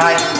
খায়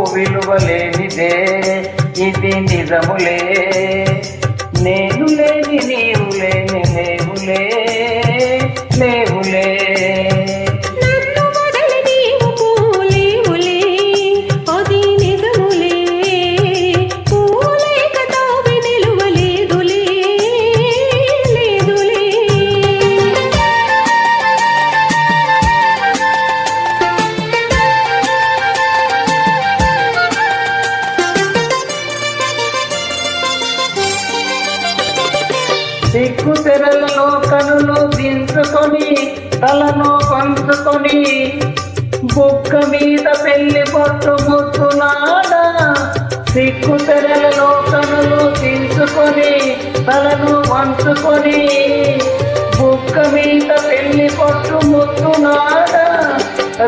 విలువలేనిదే. ఇది నిజములే. నేను లేని నీవు లేని లేవులే లేవులే. సిగ్గు తెరలలో కనులు దించుకొని తలను పంచుకొని బుక్క మీద పెళ్ళి పొట్టు ముస్తున్నాడా సిగ్గు తెరలలో కనులు దించుకొని తలను వంచుకొని బుక్క మీద పెళ్ళి పొట్టు ముస్తున్నాడా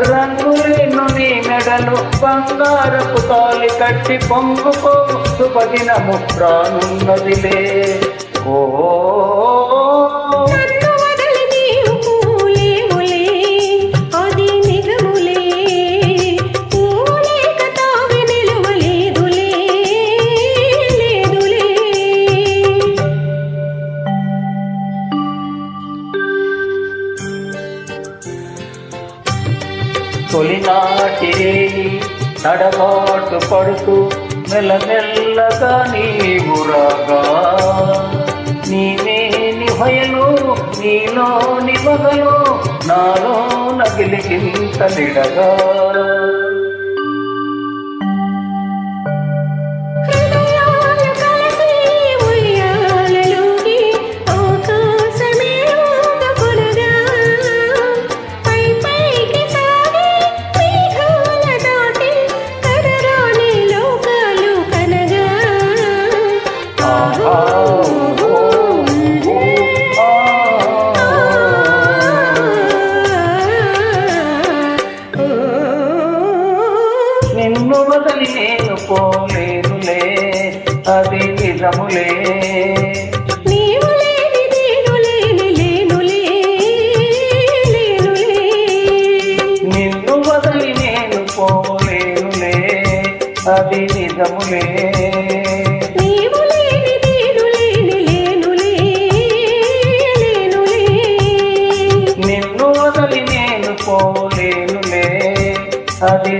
రంగులేను నీ మెడలు బంగారపు తాలి కట్టి పొంగుకో. శుభదినము ప్రాణున్నదిలే తొలినాటి నడబాటు పడుతూ మెల్లమెల్లగా నీవు రాగా. నీవే నిభయలు నీలో నిమగలు నాలో నగిలికింతలిడగా హృదయాలు కలిసి లేనులే నిన్ను వదిలి నేను పోలేనులే అది నిజములే. నిన్ను వదిలి నేను పోలేనులే అది